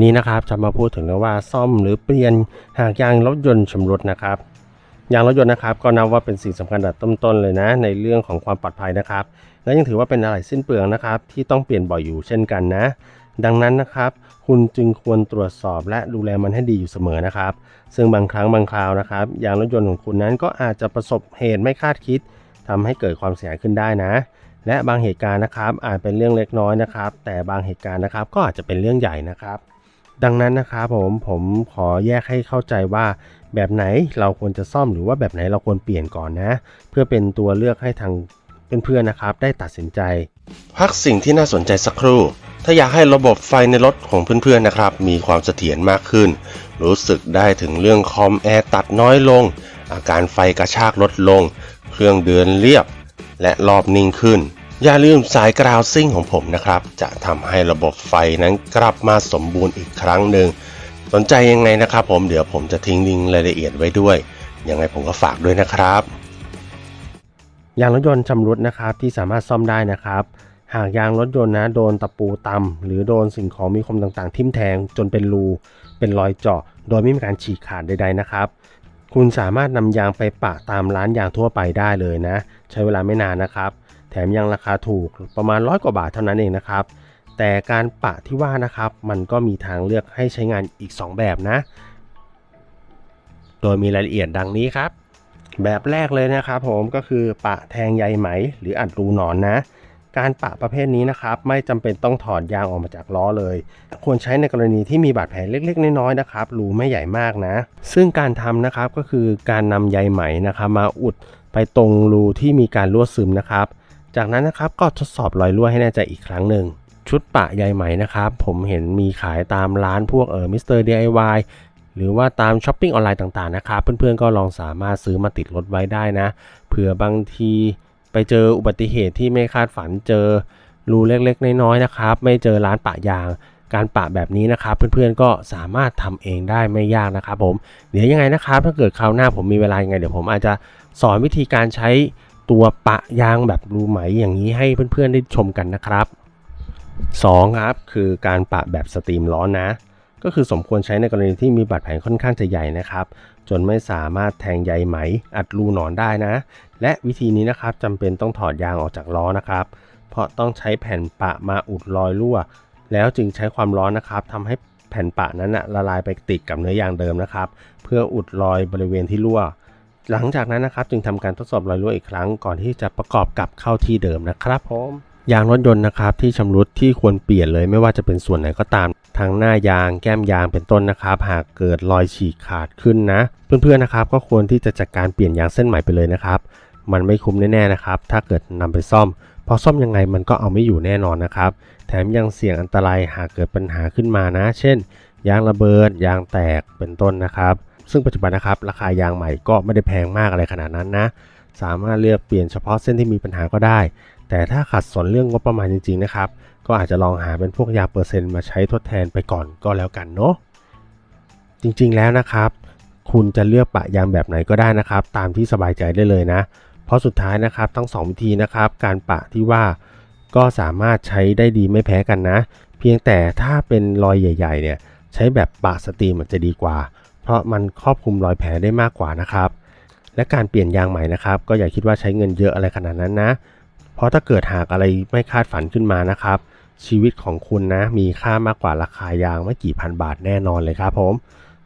วันนี้นะครับจะมาพูดถึงเรื่องว่าซ่อมหรือเปลี่ยนหากยางรถยนต์ชำรุดนะครับยางรถยนต์นะครับก็นับว่าเป็นสิ่งสำคัญอันดับต้นๆเลยนะ ในเรื่องของความปลอดภัยนะครับ และยังถือว่าเป็นอะไหล่สิ้นเปลืองนะครับ ที่ต้องเปลี่ยนบ่อยอยู่เช่นกันนะ ดังนั้นนะครับ คุณจึงควรตรวจสอบและดูแลมันให้ดีอยู่เสมอนะครับ ซึ่งบางครั้งบางคราวนะครับยางรถยนต์ของคุณนั้นก็อาจจะประสบเหตุไม่คาดคิดทำให้เกิดความเสียหายขึ้นได้นะ และบางเหตุการณ์นะครับอาจเป็นเรื่องเล็กน้อยนะครับ แต่บางเหตุการณ์นะครับก็อาจจะเป็นเรื่องใหญ่นะครับ ดังนั้นนะครับผมผมขอแยกให้เข้าใจว่า แบบไหนเราควรจะซ่อมหรือว่าแบบไหนเราควรเปลี่ยนก่อนนะ เพื่อเป็นตัวเลือกให้ทางเพื่อนๆนะครับ ได้ตัดสินใจ พักสิ่งที่น่าสนใจสักครู่ ถ้าอยากให้ระบบไฟในรถของเพื่อนๆนะครับ มีความเสถียรมากขึ้น รู้สึกได้ถึงเรื่องคอมแอร์ตัดน้อยลง อาการไฟกระชากลดลง เครื่องเดินเรียบ และรอบนิ่งขึ้น อย่าลืมสายกราวซิ่งของผมนะครับ จะทำให้ระบบไฟนั้นกลับมาสมบูรณ์อีกครั้งหนึ่ง สนใจยังไงนะครับผมเดี๋ยวผมจะทิ้งลิงก์รายละเอียดไว้ด้วย ยังไงผมก็ฝากด้วยนะครับยางรถยนต์ชำรุดนะครับที่สามารถซ่อมได้นะครับ หากยางรถยนต์นะโดนตะปูตำหรือโดนสิ่งของมีคมต่างๆ ทิ่มแทงจนเป็นรู เป็นรอยเจาะ โดยไม่มีการฉีกขาดใดๆนะครับ คุณสามารถนำยางไปปะตามร้านยางทั่วไปได้เลยนะ ใช้เวลาไม่นานนะครับ แถมยังราคาถูกประมาณร้อยกว่าบาทเท่านั้นเองนะครับ แต่การปะที่ว่านะครับมันก็มีทางเลือกให้ใช้งานอีก 2 แบบนะ โดยมีรายละเอียดดังนี้ครับ แบบแรกเลยนะครับผมก็คือปะแทงใยไหม หรืออัดรูหนอนนะ การปะประเภทนี้นะครับ ไม่จำเป็นต้องถอดยางออกมาจากล้อเลย ควรใช้ในกรณีที่มีบาดแผลเล็กๆ น้อยๆนะครับรูไม่ใหญ่มากนะ ซึ่งการทำนะครับก็คือการนำใยไหมนะครับมาอุดไปตรงรูที่มีการรั่วซึมนะครับ จากนั้นนะครับก็ทดสอบรอยรั่วให้แน่ใจอีกครั้งหนึ่ง ชุดปะใยไหมนะครับ ผมเห็นมีขายตามร้านพวกเออมิสเตอร์ DIY หรือว่าตามช้อปปิ้งออนไลน์ต่างๆนะครับ เพื่อนๆก็ลองสามารถซื้อมาติดรถไว้ได้นะเผื่อบางทีไปเจออุบัติเหตุที่ไม่คาดฝันเจอรูเล็กๆ น้อยๆนะครับ ไม่เจอร้านปะยาง การปะแบบนี้นะครับ เพื่อนๆก็สามารถทำเองได้ไม่ยากนะครับผมเดี๋ยวยังไงนะครับ ถ้าเกิดคราวหน้าผมมีเวลายังไงเดี๋ยวผมอาจจะสอนวิธีการใช้ ตัวปะยางแบบรูไหมอย่างนี้ให้เพื่อนๆได้ชมกันนะครับ 2 ครับคือการปะแบบสตรีมล้อนะ ก็คือสมควรใช้ในกรณีที่มีบาดแผลค่อนข้างจะใหญ่นะครับ จนไม่สามารถแทงใยไหมอัดรูหนอนได้นะ และวิธีนี้นะครับจำเป็นต้องถอดยางออกจากล้อนะครับ เพราะต้องใช้แผ่นปะมาอุดรอยรั่ว แล้วจึงใช้ความร้อนนะครับทำให้แผ่นปะนั้นนะละลายไปติดกับเนื้อยางเดิมนะครับ เพื่ออุดรอยบริเวณที่รั่ว หลังจากนั้นนะครับจึงทำการทดสอบรอยรั่วอีกครั้งก่อนที่จะประกอบกลับเข้าที่เดิมนะครับผมยางรถยนต์นะครับที่ชำรุดที่ควรเปลี่ยนเลยไม่ว่าจะเป็นส่วนไหนก็ตามทั้งหน้ายางแก้มยางเป็นต้นนะครับ หากเกิดรอยฉีกขาดขึ้นนะ เพื่อนๆนะครับก็ควรที่จะจัดการเปลี่ยนยางเส้นใหม่ไปเลยนะครับ มันไม่คุ้มแน่ๆนะครับ ถ้าเกิดนำไปซ่อมเพราะซ่อมยังไงมันก็เอาไม่อยู่แน่นอนนะครับ แถมยังเสี่ยงอันตรายหากเกิดปัญหาขึ้นมานะ เช่น ยางระเบิดยางแตกเป็นต้นนะครับ ซึ่งปัจจุบันนะครับราคายางใหม่ก็ไม่ได้แพงมากอะไรขนาดนั้นนะ สามารถเลือกเปลี่ยนเฉพาะเส้นที่มีปัญหาก็ได้ แต่ถ้าขัดสนเรื่องงบประมาณจริงๆนะครับ ก็อาจจะลองหาเป็นพวกยาเปอร์เซ็นต์มาใช้ทดแทนไปก่อนก็แล้วกันเนาะ จริงๆแล้วนะครับ คุณจะเลือกปะยางแบบไหนก็ได้นะครับ ตามที่สบายใจได้เลยนะ เพราะสุดท้ายนะครับทั้งสองวิธีนะครับ การปะที่ว่าก็สามารถใช้ได้ดีไม่แพ้กันนะ เพียงแต่ถ้าเป็นรอยใหญ่ ๆ เนี่ยใช้แบบปะสตรีมันจะดีกว่า ราะมันครอบคลุมรอยแผลได้มากกว่านะครับ และการเปลี่ยนยางใหม่นะครับ ก็อย่าคิดว่าใช้เงินเยอะอะไรขนาดนั้นนะ เพราะถ้าเกิดหากอะไรไม่คาดฝันขึ้นมานะครับ ชีวิตของคุณนะมีค่ามากกว่าราคายางไม่กี่พันบาทแน่นอนเลยครับผม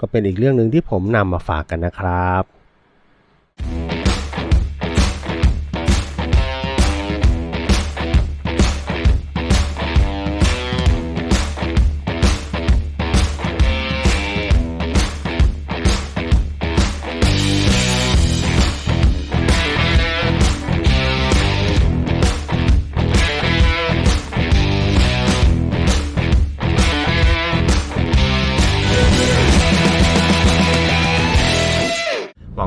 ก็เป็นอีกเรื่องหนึ่งที่ผมนำมาฝากกันนะครับ